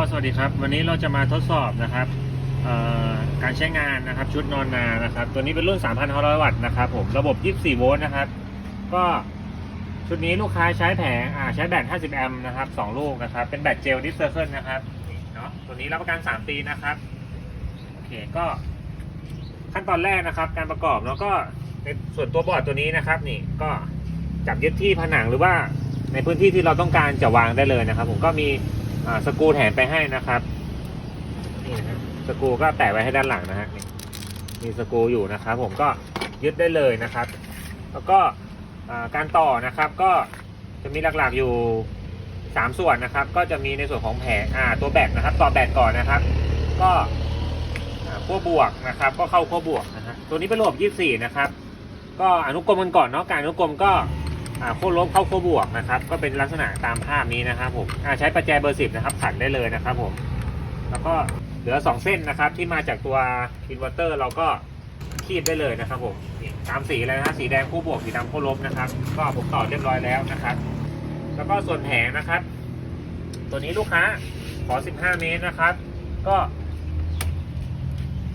ก็สวัสดีครับ วันนี้เราจะมาทดสอบนะครับการใช้งานนะครับชุดนอนนานะครับ ตัวนี้เป็นรุ่น 3,500 วัตต์นะครับผมระบบ 24 โวลต์นะครับ ก็ชุดนี้ลูกค้าใช้แผงใช้แบต 50 แอมป์นะครับ 2 ลูกนะครับ เป็นแบตเจลดิสเซอร์เคิลนะครับเนาะตัวนี้รับประกัน 3 ปีนะครับโอเคก็ขั้นตอนแรกนะครับ การประกอบแล้วก็ในส่วนตัวบอร์ดตัวนี้นะครับ นี่ก็จับยึดที่ผนังหรือว่าในพื้นที่ที่เราต้องการจะวางได้เลยนะครับ ผมก็มี อ่าสกูแถมไปให้นะครับนี่นะฮะสกูก็แตะไว้ให้ด้านหลังนะฮะนี่มีสกูอยู่นะครับ ผมก็ยึดได้เลยนะครับ แล้วก็การต่อนะครับก็จะมีหลักๆอยู่สามส่วนนะครับ ก็จะมีในส่วนของแผงตัวแบตนะครับ ต่อแบตก่อนนะครับ ก็ขั้วบวกนะครับ ก็เข้าขั้วบวกนะฮะตัวนี้เป็นระบบ24 นะครับ ก็อนุกรมกันก่อนเนาะการอนุกรมก็ อ่าขั้วลบเข้าขั้วบวกนะครับก็เป็นลักษณะตามภาพนี้นะครับผมอ่าใช้ประแจเบอร์10นะครับขันได้เลยนะครับผมแล้วก็เหลือ 2 เส้นนะครับที่มาจากตัวอินเวอร์เตอร์เราก็คีบได้เลยนะครับผมตามสีเลยนะสีแดงขั้วบวกสีดำขั้วลบนะครับ ก็ผมต่อเรียบร้อยแล้วนะครับ แล้วก็ส่วนแผงนะครับ ตัวนี้ลูกค้าขอ 15 เมตรนะครับ ก็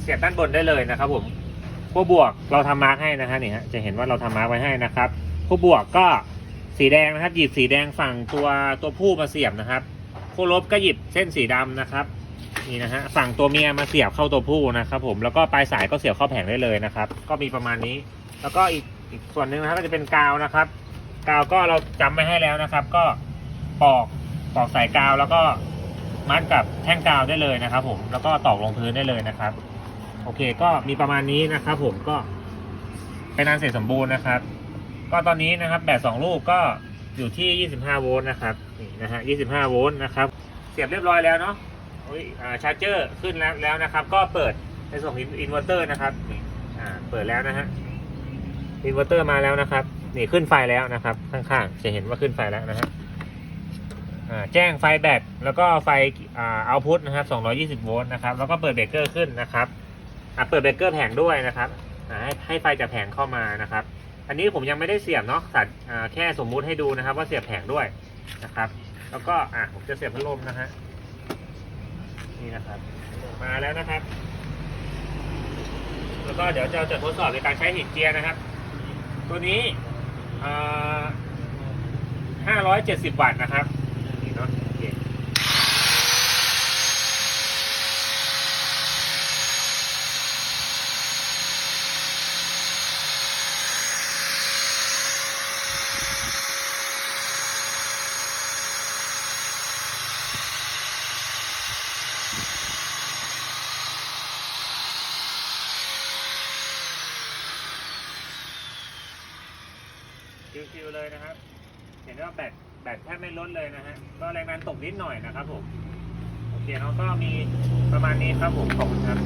เสียบด้านบนได้เลยนะครับผมขั้วบวกเราทำมาร์กให้นะฮะนี่ฮะจะเห็นว่าเราทำมาร์กไว้ให้นะครับ ขั้บวกก็สีแดงนะครับ หยิบสีแดงฝั่งตัวตัวผู้มาเสียบนะครับขั้ลบก็หยิบเส้นสีดำนะครับนี่นะฮะฝั่งตัวเมียมาเสียบเข้าตัวผู้นะครับ ผมแล้วก็ปลายสายก็เสียบเข้าแผงได้เลยนะครับ ก็มีประมาณนี้ แล้วก็อีกอีกส่วนหนึ่งนะครับก็จะเป็นกาวนะครับ กาวก็เราจำไม่ให้แล้วนะครับ ก็ปอกปอกสายกาวแล้วก็มัดกับแท่งกาวได้เลยนะครับ ผมแล้วก็ตอกลงพื้นได้เลยนะครับ โอเคก็มีประมาณนี้นะครับ ผมก็เป็นอันเสร็จสมบูรณ์นะครับ ก็ตอนนี้นะครับแบตสองลูกก็อยู่ที่ 25 โวลต์นะครับนี่นะฮะ 25 โวลต์นะครับ เสียบเรียบร้อยแล้วเนาะโอ้ยอ่าชาร์จเจอร์ขึ้นแล้วแล้วนะครับ ก็เปิดในส่วนของอินเวอร์เตอร์นะครับนี่อ่าเปิดแล้วนะฮะอินเวอร์เตอร์มาแล้วนะครับ นี่ขึ้นไฟแล้วนะครับ ข้างๆ จะเห็นว่าขึ้นไฟแล้วนะฮะอ่าแจ้งไฟแบตแล้วก็ไฟอ่าเอาพุทนะครับ220 โวลต์นะครับ แล้วก็เปิดเบรกเกอร์ขึ้นนะครับอะเปิดเบรกเกอร์แผงด้วยนะครับอ่าให้ไฟจากแผงเข้ามานะครับ อันนี้ผมยังไม่ได้เสียบเนาะสัตว์แค่สมมุติให้ดูนะครับ ว่าเสียบแผงด้วยนะครับ แล้วก็อะผมจะเสียบพัดลมนะฮะนี่นะครับ มาแล้วนะครับ แล้วก็เดี๋ยวจะจะทดสอบในการใช้หินเจียร์นะครับ ตัวนี้อ่า570วัตต์นะครับนี่เนาะโอเค ชิวๆเลยนะครับ เห็นว่าแบตแบตแทบไม่ลดเลยนะฮะก็แรงดันตกนิดหน่อยนะครับผมโอเคเนาะก็มีประมาณนี้ครับผมขอบคุณครับ